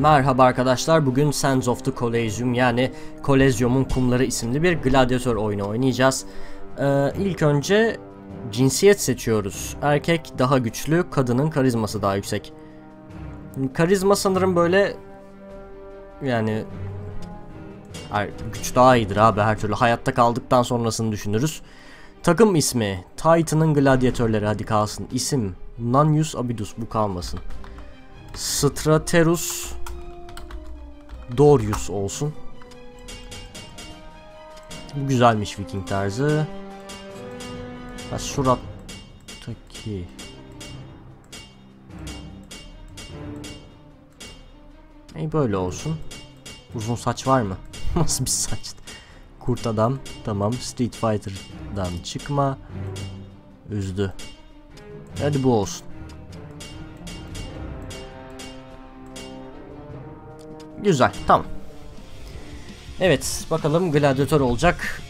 Merhaba arkadaşlar. Bugün Sands of the Coliseum yani Kolezyum'un Kumları isimli bir gladyatör oyunu oynayacağız. Ee, ilk önce cinsiyet seçiyoruz. Erkek daha güçlü, kadının karizması daha yüksek. Karizma sanırım böyle yani güç daha iyidir abi her türlü. Hayatta kaldıktan sonrasını düşünürüz. Takım ismi Titan'ın gladyatörleri hadi kalsın. İsim Nanius Abidus bu kalmasın. Straterus Dorius olsun. Bu güzelmiş Viking tarzı. Ha, surattaki Ey böyle olsun. Uzun saç var mı? Nasıl bir saç? Kurt adam. Tamam. Street Fighter'dan çıkma. Üzdü. Hadi bu olsun. Güzel. Tamam. Evet. Bakalım gladyatör olacak.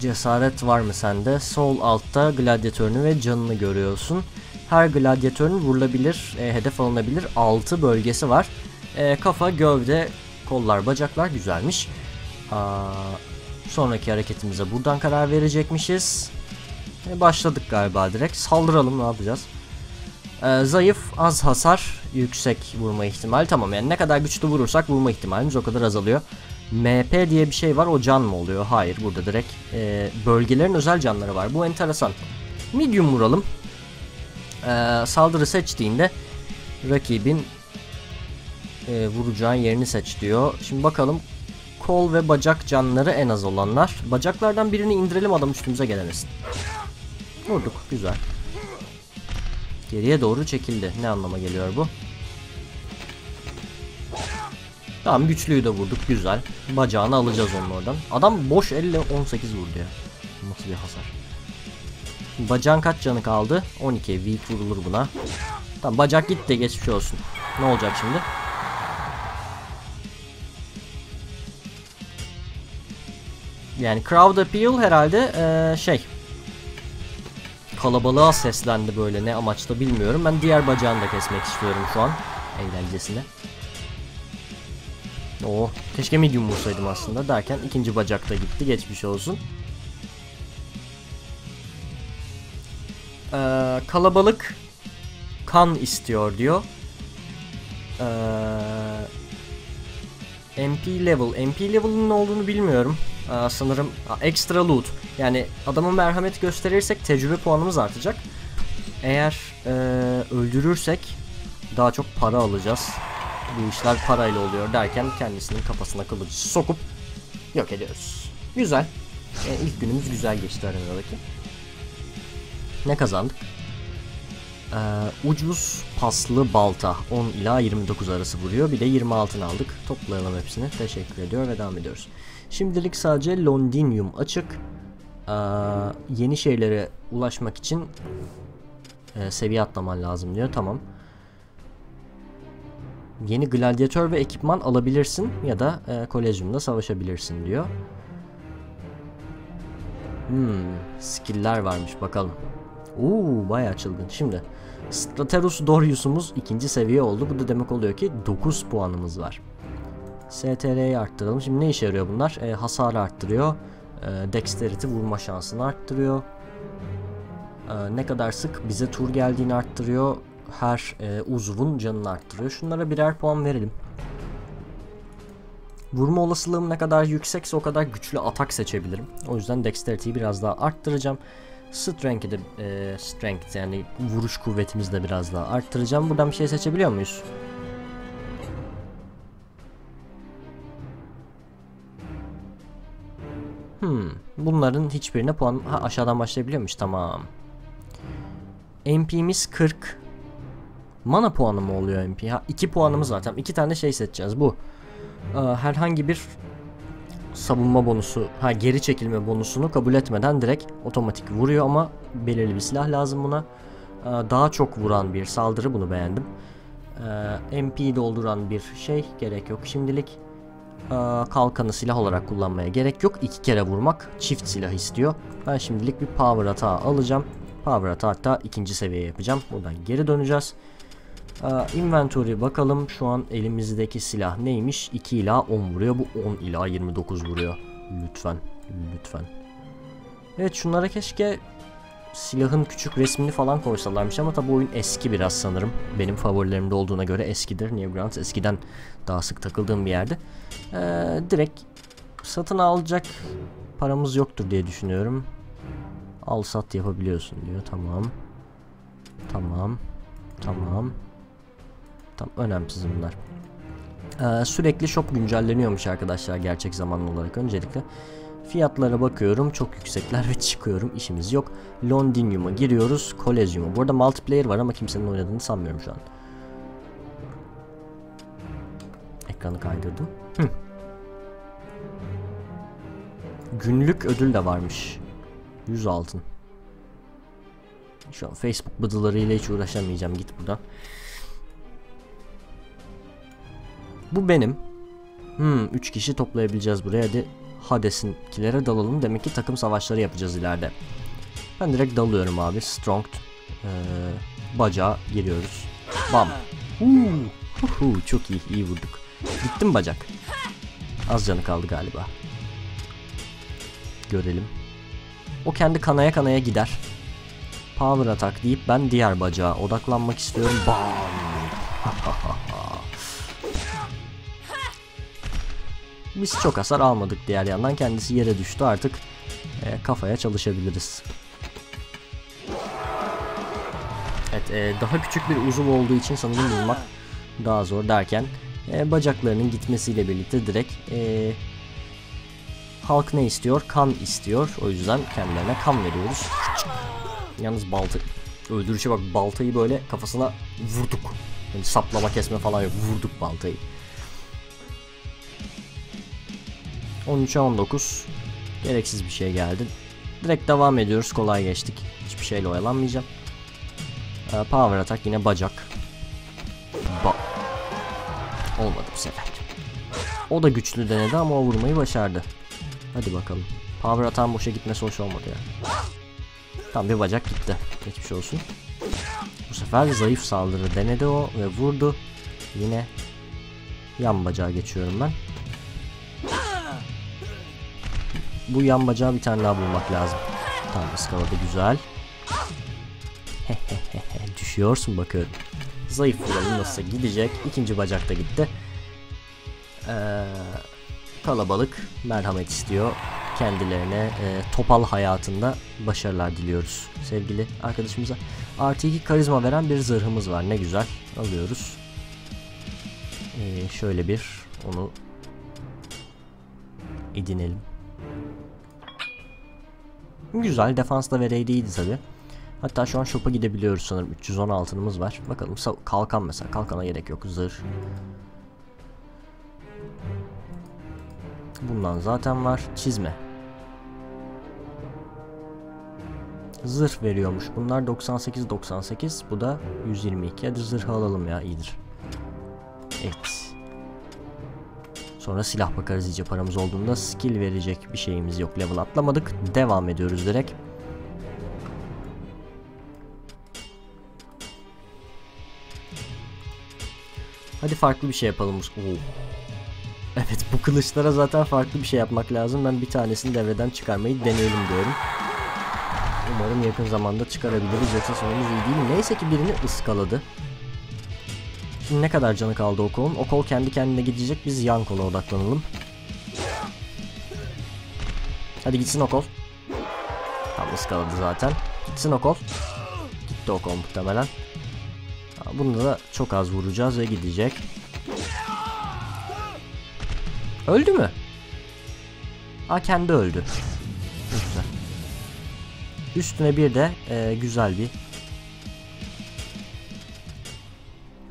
Cesaret var mı sende? Sol altta gladyatörünü ve canını görüyorsun. Her gladyatörün vurulabilir, e, hedef alınabilir 6 bölgesi var. E, kafa, gövde, kollar, bacaklar güzelmiş. Aa, sonraki hareketimize buradan karar verecekmişiz. E, başladık galiba direkt. Saldıralım ne yapacağız? E, zayıf, az hasar, yüksek vurma ihtimali. Tamam yani ne kadar güçlü vurursak vurma ihtimalimiz o kadar azalıyor. MP diye bir şey var o can mı oluyor? Hayır burada direkt e, bölgelerin özel canları var. Bu enteresan. Medium vuralım. E, saldırı seçtiğinde rakibin e, vuracağın yerini seç diyor. Şimdi bakalım kol ve bacak canları en az olanlar. Bacaklardan birini indirelim adam üstümüze gelemesin. Vurduk güzel. Geriye doğru çekildi. Ne anlama geliyor bu? Tamam güçlüyü de vurduk güzel. Bacağını alacağız onun oradan. Adam boş elle 18 vurdu ya. Nasıl bir hasar. Bacağın kaç canı kaldı? 12 weak vurulur buna. Tamam bacak gitti geçmiş olsun. Ne olacak şimdi? Yani crowd appeal herhalde ee, şey kalabalığa seslendi böyle ne amaçla bilmiyorum. Ben diğer bacağını da kesmek istiyorum şu an eğlencesine. Oo, keşke medium vursaydım aslında derken ikinci bacakta gitti geçmiş olsun. Ee, kalabalık kan istiyor diyor. Ee, MP level. MP level'ın ne olduğunu bilmiyorum. Ee, sanırım extra loot. Yani adamın merhamet gösterirsek tecrübe puanımız artacak. Eğer e, öldürürsek daha çok para alacağız. Bu işler parayla oluyor derken kendisinin kafasına kılıcı sokup yok ediyoruz. Güzel. Yani ilk günümüz güzel geçti arenadaki. Ne kazandık? Ee, ucuz paslı balta 10 ila 29 arası vuruyor. Bir de 20 altın aldık. Toplayalım hepsini. Teşekkür ediyor ve devam ediyoruz. Şimdilik sadece Londinium açık. Ee, yeni şeylere ulaşmak için e, seviye atlaman lazım diyor. Tamam. Yeni gladyatör ve ekipman alabilirsin ya da e, kolezyumda savaşabilirsin diyor. Hmm, skill'ler varmış bakalım. Oo, bayağı çılgın. Şimdi Straterus Dorius'umuz ikinci seviye oldu. Bu da demek oluyor ki 9 puanımız var. STR'yi arttıralım. Şimdi ne işe yarıyor bunlar? E, hasarı arttırıyor. E, dexterity vurma şansını arttırıyor. E, ne kadar sık bize tur geldiğini arttırıyor. Her e, uzvun canını arttırıyor. Şunlara birer puan verelim. Vurma olasılığım ne kadar yüksekse o kadar güçlü atak seçebilirim. O yüzden dexterity'yi biraz daha arttıracağım. Strength'i de e, strength yani vuruş kuvvetimizi de biraz daha arttıracağım. Buradan bir şey seçebiliyor muyuz? Hmm, bunların hiçbirine puan ha, aşağıdan başlayabiliyormuş tamam. MP'miz 40. Mana puanı mı oluyor MP? Ha 2 puanımız var. Tamam 2 tane şey seçeceğiz bu. Ee, herhangi bir savunma bonusu, ha geri çekilme bonusunu kabul etmeden direkt otomatik vuruyor ama belirli bir silah lazım buna. Ee, daha çok vuran bir saldırı bunu beğendim. Ee, MP dolduran bir şey gerek yok şimdilik. Ee, kalkanı silah olarak kullanmaya gerek yok. İki kere vurmak çift silah istiyor. Ben şimdilik bir power hata alacağım. Power hata hatta ikinci seviye yapacağım. Buradan geri döneceğiz. Aa, inventory bakalım şu an elimizdeki silah neymiş? 2 ila 10 vuruyor. Bu 10 ila 29 vuruyor. Lütfen. Lütfen. Evet şunlara keşke silahın küçük resmini falan koysalarmış ama tabi oyun eski biraz sanırım. Benim favorilerimde olduğuna göre eskidir. Newgrounds eskiden daha sık takıldığım bir yerde. Ee, direkt satın alacak paramız yoktur diye düşünüyorum. Al sat yapabiliyorsun diyor. Tamam. Tamam. Tamam. Tam önemsiz bunlar. Ee, sürekli shop güncelleniyormuş arkadaşlar gerçek zamanlı olarak öncelikle. Fiyatlara bakıyorum çok yüksekler ve çıkıyorum işimiz yok. Londinium'a giriyoruz. Kolezyum'a. Burada multiplayer var ama kimsenin oynadığını sanmıyorum şu an. Ekranı kaydırdım. Hı. Günlük ödül de varmış. 100 altın. Şu an Facebook bıdılarıyla hiç uğraşamayacağım. Git buradan. Bu benim. Hmm, 3 kişi toplayabileceğiz buraya. Hadi Hades'inkilere dalalım. Demek ki takım savaşları yapacağız ileride. Ben direkt dalıyorum abi. Strong ee, bacağa giriyoruz. Bam. Uhu, çok iyi. iyi vurduk. Gittim bacak. Az canı kaldı galiba. Görelim. O kendi kanaya kanaya gider. Power atak deyip ben diğer bacağa odaklanmak istiyorum. Bam. Biz çok hasar almadık diğer yandan. Kendisi yere düştü artık. E, kafaya çalışabiliriz. Evet e, daha küçük bir uzuv olduğu için sanırım bulmak daha zor derken e, bacaklarının gitmesiyle birlikte direkt e, halk ne istiyor? Kan istiyor. O yüzden kendilerine kan veriyoruz. Yalnız balta öldürüşe bak baltayı böyle kafasına vurduk. Yani saplama kesme falan yok. Vurduk baltayı. 13'e 19. Gereksiz bir şey geldi. Direkt devam ediyoruz. Kolay geçtik. Hiçbir şeyle oyalanmayacağım. Ee, power atak yine bacak. Ba Olmadı bu sefer. O da güçlü denedi ama o vurmayı başardı. Hadi bakalım. Power atağın boşa gitmesi hoş olmadı ya. Tam bir bacak gitti. Geçmiş olsun. Bu sefer zayıf saldırı denedi o ve vurdu. Yine yan bacağa geçiyorum ben. Bu yan bacağı bir tane daha bulmak lazım. Tam ıskaladı güzel. Düşüyorsun bakıyorum. Zayıf vuralım nasıl gidecek. İkinci bacak da gitti. Ee, kalabalık merhamet istiyor. Kendilerine e, topal hayatında başarılar diliyoruz sevgili arkadaşımıza. Artı 2 karizma veren bir zırhımız var. Ne güzel. Alıyoruz. Ee, şöyle bir onu edinelim. Güzel. Defans da vereydiydi tabi. Hatta şu an shop'a gidebiliyoruz sanırım. 310 altınımız var. Bakalım kalkan mesela. Kalkana gerek yok. Zırh. Bundan zaten var. Çizme. Zırh veriyormuş. Bunlar 98 98. Bu da 122. Hadi zırh alalım ya. iyidir. Evet. Sonra silah bakarız iyice paramız olduğunda. Skill verecek bir şeyimiz yok. Level atlamadık. Devam ediyoruz direkt. Hadi farklı bir şey yapalım. Oo. Evet bu kılıçlara zaten farklı bir şey yapmak lazım. Ben bir tanesini devreden çıkarmayı deneyelim diyorum. Umarım yakın zamanda çıkarabiliriz yoksa sonumuz iyi değil. Neyse ki birini ıskaladı. Ne kadar canı kaldı o kolun? Kendi kendine gidecek. Biz yan kola odaklanalım. Hadi gitsin o kol. Tam ıskaladı zaten. Gitsin o kol. Gitti o muhtemelen. Bunu da çok az vuracağız ve gidecek. Öldü mü? Aa kendi öldü. Güzel. Üstüne bir de e, güzel bir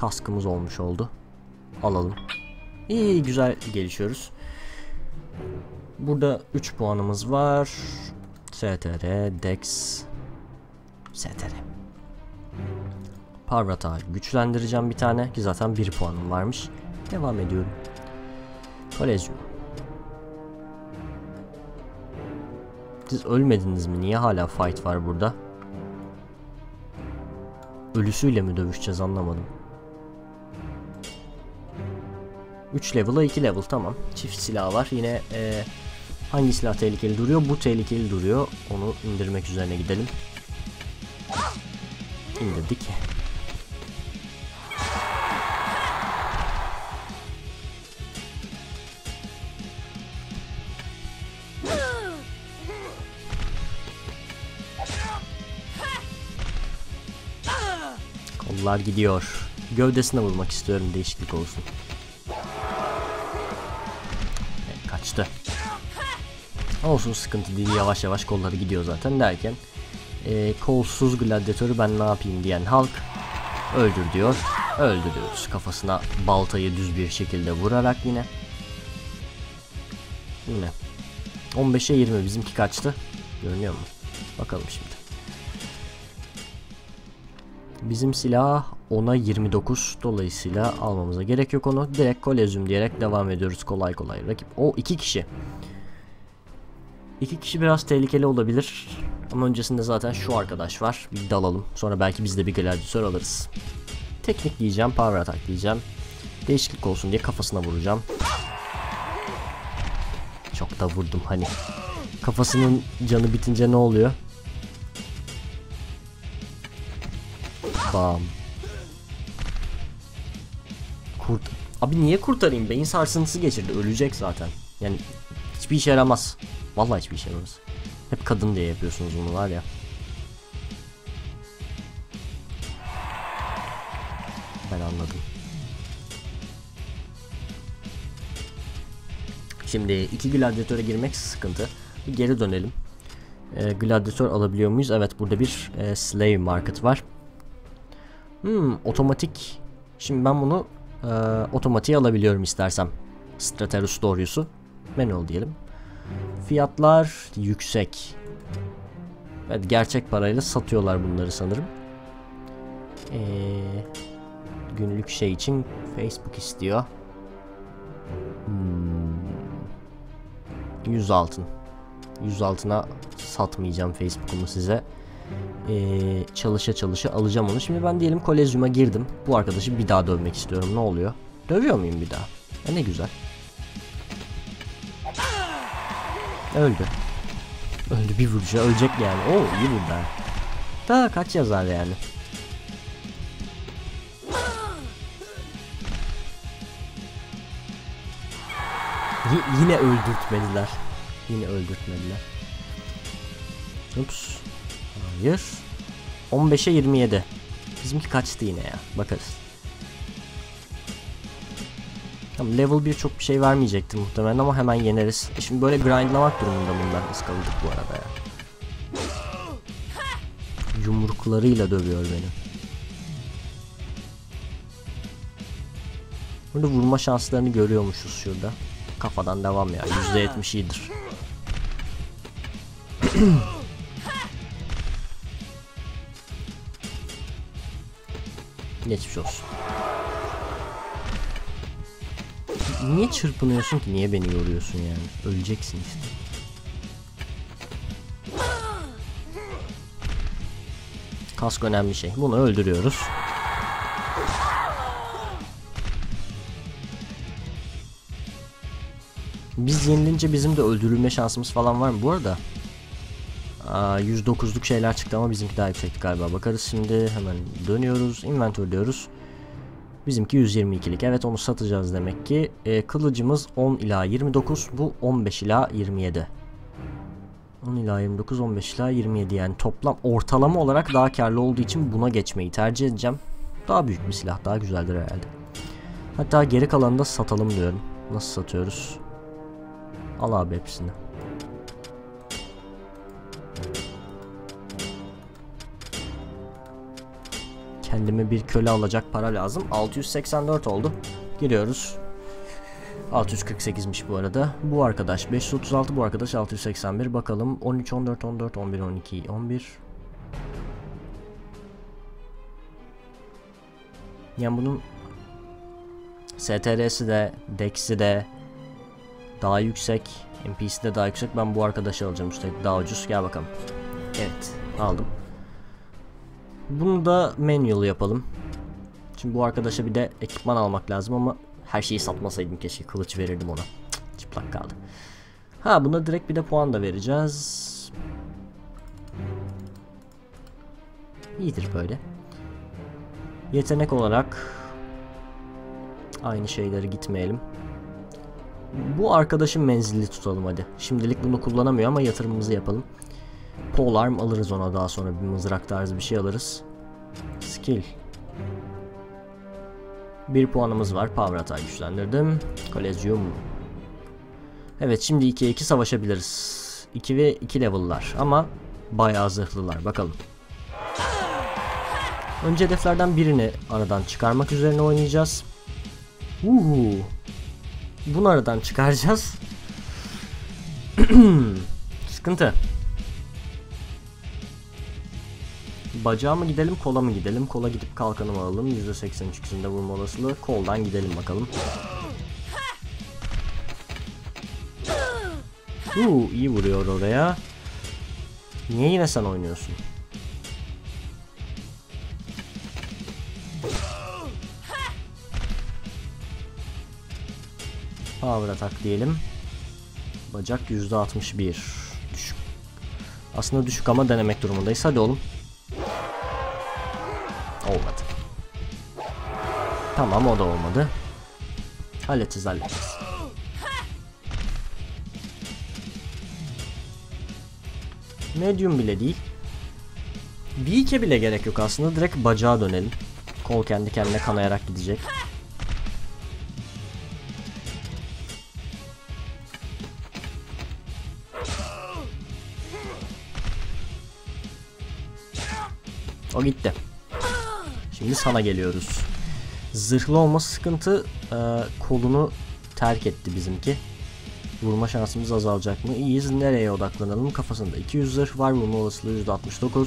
kaskımız olmuş oldu. Alalım. İyi güzel gelişiyoruz. Burada 3 puanımız var. STR, Dex, STR. Parvata güçlendireceğim bir tane ki zaten 1 puanım varmış. Devam ediyorum. Kolezyum. Siz ölmediniz mi? Niye hala fight var burada? Ölüsüyle mi dövüşeceğiz anlamadım. 3 level'a 2 level tamam. Çift silah var. Yine e, hangi silah tehlikeli duruyor? Bu tehlikeli duruyor. Onu indirmek üzerine gidelim. İndirdik. Kollar gidiyor. Gövdesine vurmak istiyorum değişiklik olsun. Kaçtı. Olsun sıkıntı değil yavaş yavaş kolları gidiyor zaten derken e, kolsuz gladyatörü ben ne yapayım diyen halk öldür diyor. Öldürüyoruz kafasına baltayı düz bir şekilde vurarak yine. Yine. 15'e 20 bizimki kaçtı? Görünüyor mu? Bakalım şimdi. Bizim silah ona 29 dolayısıyla almamıza gerek yok onu. Direkt kolezyum diyerek devam ediyoruz kolay kolay. Rakip o iki kişi. İki kişi biraz tehlikeli olabilir. Ama öncesinde zaten şu arkadaş var. Bir dalalım. Sonra belki biz de bir gladyatör alırız. Teknik diyeceğim, power attack diyeceğim. Değişiklik olsun diye kafasına vuracağım. Çok da vurdum hani. Kafasının canı bitince ne oluyor? Bam. Kurt. Abi niye kurtarayım? Beyin sarsıntısı geçirdi. Ölecek zaten. Yani hiçbir işe yaramaz. Vallahi hiçbir işe yaramaz. Hep kadın diye yapıyorsunuz bunu var ya. Ben anladım. Şimdi iki gladyatöre girmek sıkıntı. Bir geri dönelim. E, gladyatör alabiliyor muyuz? Evet burada bir e, slave market var. Hmm, otomatik. Şimdi ben bunu e, otomatiğe alabiliyorum istersem. Straterus doğrusu. Manual diyelim. Fiyatlar yüksek. Evet gerçek parayla satıyorlar bunları sanırım. Ee, günlük şey için Facebook istiyor. Hmm. 100 altın. 100 altına satmayacağım Facebook'umu size. Ee, çalışa çalışa alacağım onu. Şimdi ben diyelim kolezyuma girdim. Bu arkadaşı bir daha dövmek istiyorum. Ne oluyor? Dövüyor muyum bir daha? E ne güzel. Öldü. Öldü bir vuruşa ölecek yani. Oo iyi vurdu ha. Daha kaç yazar yani. Y yine öldürtmediler. Yine öldürtmediler. Ups. Hayır. 15'e 27. Bizimki kaçtı yine ya. Bakarız. Tamam level 1 çok bir şey vermeyecektir muhtemelen ama hemen yeneriz. E şimdi böyle grindlamak durumunda bunlar ıskaladık bu arada ya. Yumruklarıyla dövüyor beni. Burada vurma şanslarını görüyormuşuz şurada. Kafadan devam ya. %70 iyidir. Geçmiş olsun. Niye çırpınıyorsun ki? Niye beni yoruyorsun yani? Öleceksin işte. Kask önemli şey. Bunu öldürüyoruz. Biz yenilince bizim de öldürülme şansımız falan var mı? Bu arada 109'luk şeyler çıktı ama bizimki daha yüksekti galiba. Bakarız şimdi hemen dönüyoruz. Inventory diyoruz. Bizimki 122'lik. Evet onu satacağız demek ki. E, kılıcımız 10 ila 29. Bu 15 ila 27. 10 ila 29, 15 ila 27 yani toplam ortalama olarak daha karlı olduğu için buna geçmeyi tercih edeceğim. Daha büyük bir silah daha güzeldir herhalde. Hatta geri kalanını da satalım diyorum. Nasıl satıyoruz? Al abi hepsini. Kendime bir köle alacak para lazım. 684 oldu. Giriyoruz. 648'miş bu arada. Bu arkadaş 536, bu arkadaş 681. Bakalım 13, 14, 14, 11, 12, 11. Yani bunun STR'si de, DEX'i de daha yüksek. NPC de daha yüksek. Ben bu arkadaşı alacağım üstelik daha ucuz. Gel bakalım. Evet aldım. Bunu da manual yapalım. Şimdi bu arkadaşa bir de ekipman almak lazım ama Her şeyi satmasaydım keşke kılıç verirdim ona. Çıplak kaldı. Ha buna direkt bir de puan da vereceğiz. İyidir böyle. Yetenek olarak aynı şeyleri gitmeyelim. Bu arkadaşın menzilli tutalım hadi. Şimdilik bunu kullanamıyor ama yatırımımızı yapalım. Polearm alırız ona daha sonra bir mızrak tarzı bir şey alırız. Skill. Bir puanımız var. Attack güçlendirdim. Kolezyum. Evet şimdi 2'ye 2 savaşabiliriz. 2 ve 2 level'lar ama bayağı zırhlılar. Bakalım. Önce hedeflerden birini aradan çıkarmak üzerine oynayacağız. Uhu. Bunu aradan çıkaracağız. Sıkıntı. Bacağa mı gidelim, kola mı gidelim? Kola gidip kalkanımı alalım. %83'ünde vurma olasılığı. Koldan gidelim bakalım. Uuu iyi vuruyor oraya. Niye yine sen oynuyorsun? Power atak diyelim. Bacak %61. Düşük. Aslında düşük ama denemek durumundayız. Hadi oğlum. Olmadı. Tamam o da olmadı. Halledeceğiz halledeceğiz. Medium bile değil. Beak'e bile gerek yok aslında. Direkt bacağa dönelim. Kol kendi kendine kanayarak gidecek. O gitti. Şimdi sana geliyoruz. Zırhlı olması sıkıntı. Ee, kolunu terk etti bizimki. Vurma şansımız azalacak mı? İyiyiz. Nereye odaklanalım? Kafasında 200 zırh var. Vurma olasılığı %69.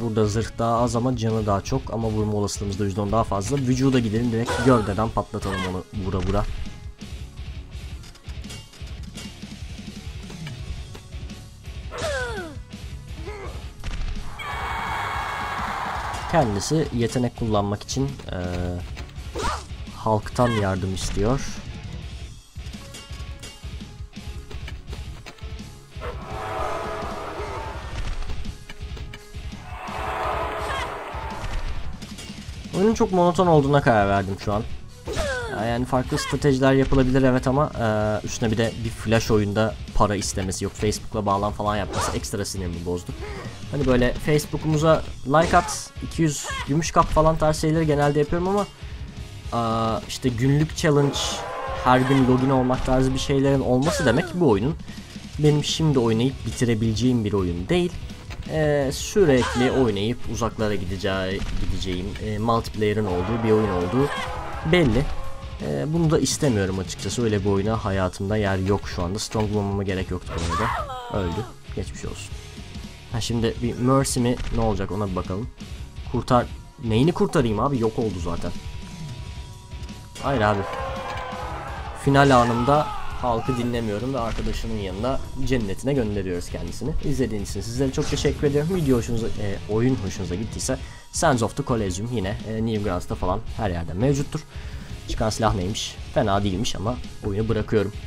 Burada zırh daha az ama canı daha çok. Ama vurma olasılığımız da %10 daha fazla. Vücuda gidelim direkt gövdeden patlatalım onu vura vura. Kendisi yetenek kullanmak için e, halktan yardım istiyor. Oyunun çok monoton olduğuna karar verdim şu an. Yani farklı stratejiler yapılabilir evet ama e, üstüne bir de bir flash oyunda para istemesi yok. Facebook'la bağlan falan yapması ekstra sinirimi bozdu. Hani böyle Facebook'umuza like at, 200 gümüş kap falan tarz şeyleri genelde yapıyorum ama e, işte günlük challenge, her gün login olmak tarzı bir şeylerin olması demek bu oyunun benim şimdi oynayıp bitirebileceğim bir oyun değil. Ee, sürekli oynayıp uzaklara gideceği, gideceğim e, multiplayer'ın olduğu bir oyun olduğu belli. Ee, bunu da istemiyorum açıkçası. Öyle bir oyuna hayatımda yer yok şu anda. Strong bulmama gerek yoktu bu arada. Öldü. Geçmiş olsun. Ha şimdi bir Mercy mi ne olacak ona bir bakalım. Kurtar... Neyini kurtarayım abi? Yok oldu zaten. Hayır abi. Final anında halkı dinlemiyorum ve arkadaşının yanına cennetine gönderiyoruz kendisini. İzlediğiniz için sizlere çok teşekkür ediyorum. Video hoşunuza, e, oyun hoşunuza gittiyse Sands of the Collegium yine e, Newgrounds'ta falan her yerde mevcuttur. Çıkan silah neymiş? Fena değilmiş ama oyunu bırakıyorum.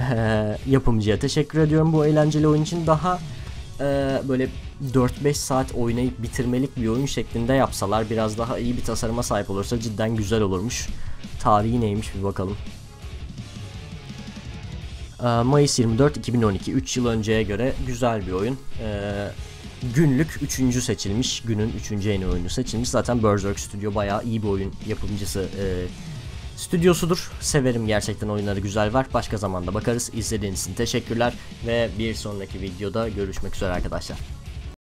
E, yapımcıya teşekkür ediyorum bu eğlenceli oyun için. Daha e, böyle 4-5 saat oynayıp bitirmelik bir oyun şeklinde yapsalar biraz daha iyi bir tasarıma sahip olursa cidden güzel olurmuş. Tarihi neymiş bir bakalım. Ee, Mayıs 24 2012 3 yıl önceye göre güzel bir oyun. Ee, günlük 3. seçilmiş. Günün 3. en iyi oyunu seçilmiş. Zaten Berserk Studio bayağı iyi bir oyun yapımcısı e, stüdyosudur. Severim gerçekten oyunları güzel var. Başka zamanda bakarız. İzlediğiniz için teşekkürler ve bir sonraki videoda görüşmek üzere arkadaşlar.